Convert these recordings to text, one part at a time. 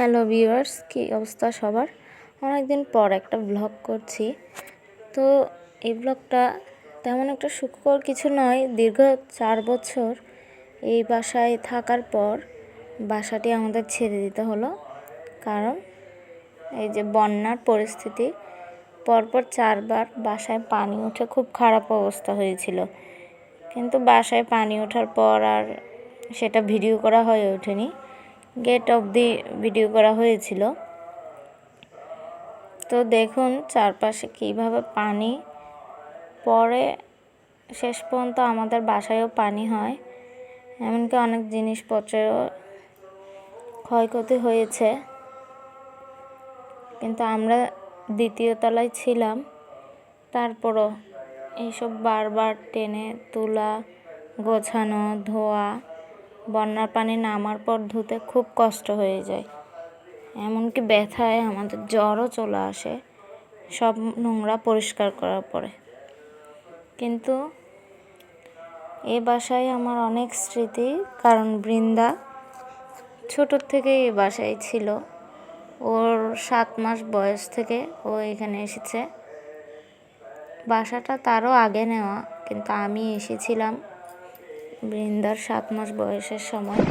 Hello viewers কী অবস্থা সবার? অনেকদিন পর একটা ব্লগ করছি। তো এই ব্লগটা তেমন একটা সুখকর কিছু নয়, দীর্ঘ চার বছর এই বাসায় থাকার পর বাসাটি আমাদের ছেড়ে দিতে হলো। কারণ এই যে বন্যার পরিস্থিতি, পরপর চারবার বাসায় পানি উঠে খুব খারাপ অবস্থা হয়েছিল। কিন্তু বাসায় পানি ওঠার পর আর সেটা ভিডিও করা হয়ে ওঠেনি। গেট অবধি ভিডিও করা হয়েছিল। তো দেখুন চারপাশে কীভাবে পানি পরে শেষ পর্যন্ত আমাদের বাসায়ও পানি হয়। এমনকি অনেক জিনিসপত্রেরও ক্ষয়ক্ষতি হয়েছে। কিন্তু আমরা দ্বিতীয় তলায় ছিলাম। তারপরও এইসব বারবার টেনে তোলা, গোছানো, ধোয়া বন্যার পানি নামার পর ধুতে খুব কষ্ট হয়ে যায়। এমনকি ব্যথায় আমাদের জ্বরও চলে আসে, সব নোংরা পরিষ্কার করার পরে। কিন্তু এ বাসায় আমার অনেক স্মৃতি, কারণ বৃন্দা ছোটোর থেকে এ বাসায় ছিল। ওর সাত মাস বয়স থেকে ও এখানে এসেছে। বাসাটা তারও আগে নেওয়া, কিন্তু আমি এসেছিলাম বৃন্দার সাত মাস বয়সের সময়।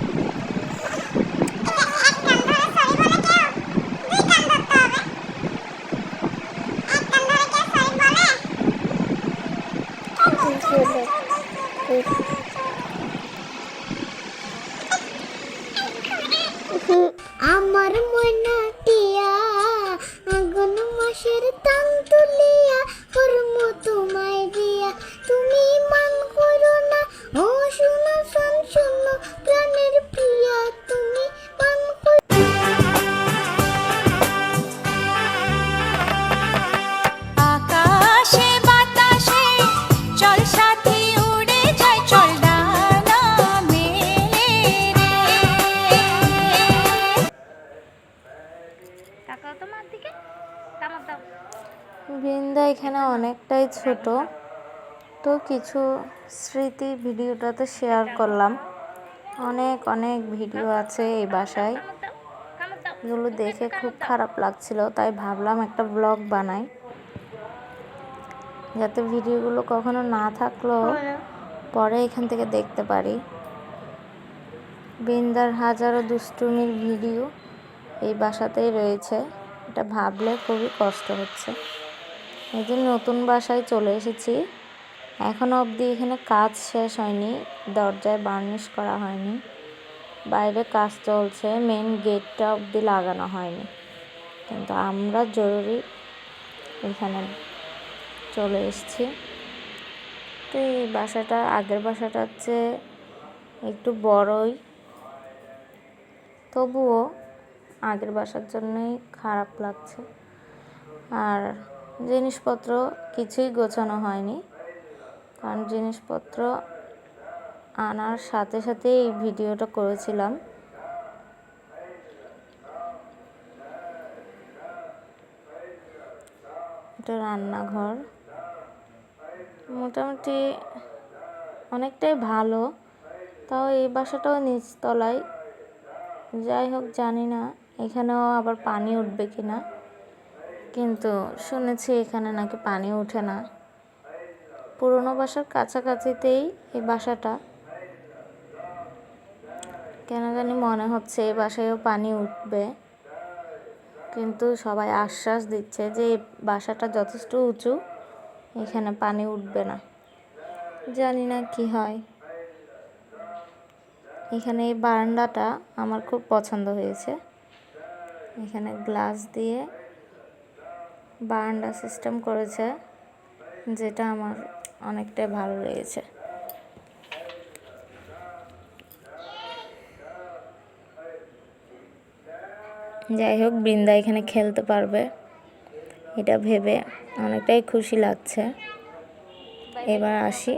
আমার মনা টিয়া আগুন মাসের তান তুলিয়া বৃন্দা এখানে অনেকটাই ছোট। তো কিছু স্মৃতি ভিডিওটাতে শেয়ার করলাম। অনেক অনেক ভিডিও আছে এই বাসায়। এগুলো দেখে খুব খারাপ লাগছিল, তাই ভাবলাম একটা ব্লগ বানাই। যাতে ভিডিওগুলো কখনো না থাকলেও পরে এখান থেকে দেখতে পারি। বৃন্দার হাজারো দুষ্টুমির ভিডিও এই বাসাতেই রয়েছে। এটা ভাবলে খুবই কষ্ট হচ্ছে। এই যে নতুন বাসায় চলে এসেছি। এখনও অবধি এখানে কাজ শেষ হয়নি, দরজায় বার্নিশ করা হয়নি। বাইরে কাজ চলছে মেন গেটটা অবধি লাগানো হয়নি। কিন্তু আমরা জরুরি এখানে চলে এসেছি। তো এই বাসাটা, আগের বাসাটার চেয়ে একটু বড়ই। তবুও আগের বাসার জন্যই খারাপ লাগছে। আর জিনিসপত্র কিছুই গোছানো হয়নি। কারণ জিনিসপত্র আনার সাথে সাথে এই ভিডিওটা করেছিলাম। এটা রান্নাঘর। মোটামুটি অনেকটাই ভালো। তাও এই বাসাটাও নিচতলায়। যাই হোক, জানি না এখানেও আবার পানি উঠবে কি না কিন্তু শুনেছি এখানে নাকি পানি ওঠে না। পুরনো বাসার কাছাকাছিতেই এই বাসাটা। কেন জানি মনে হচ্ছে এই বাসায়ও পানি উঠবে। কিন্তু সবাই আশ্বাস দিচ্ছে যে এই বাসাটা যথেষ্ট উঁচু, এখানে পানি উঠবে না। জানি না কি হয়। এখানে এই বারান্দাটা আমার খুব পছন্দ হয়েছে। এখানে গ্লাস দিয়ে বারান্দা সিস্টেম করেছে, যেটা আমার অনেকটাই ভালো লেগেছে। যাই হোক, বৃন্দা এখানে খেলতে পারবে। এটা ভেবে অনেকটাই খুশি লাগছে। এবার আসি।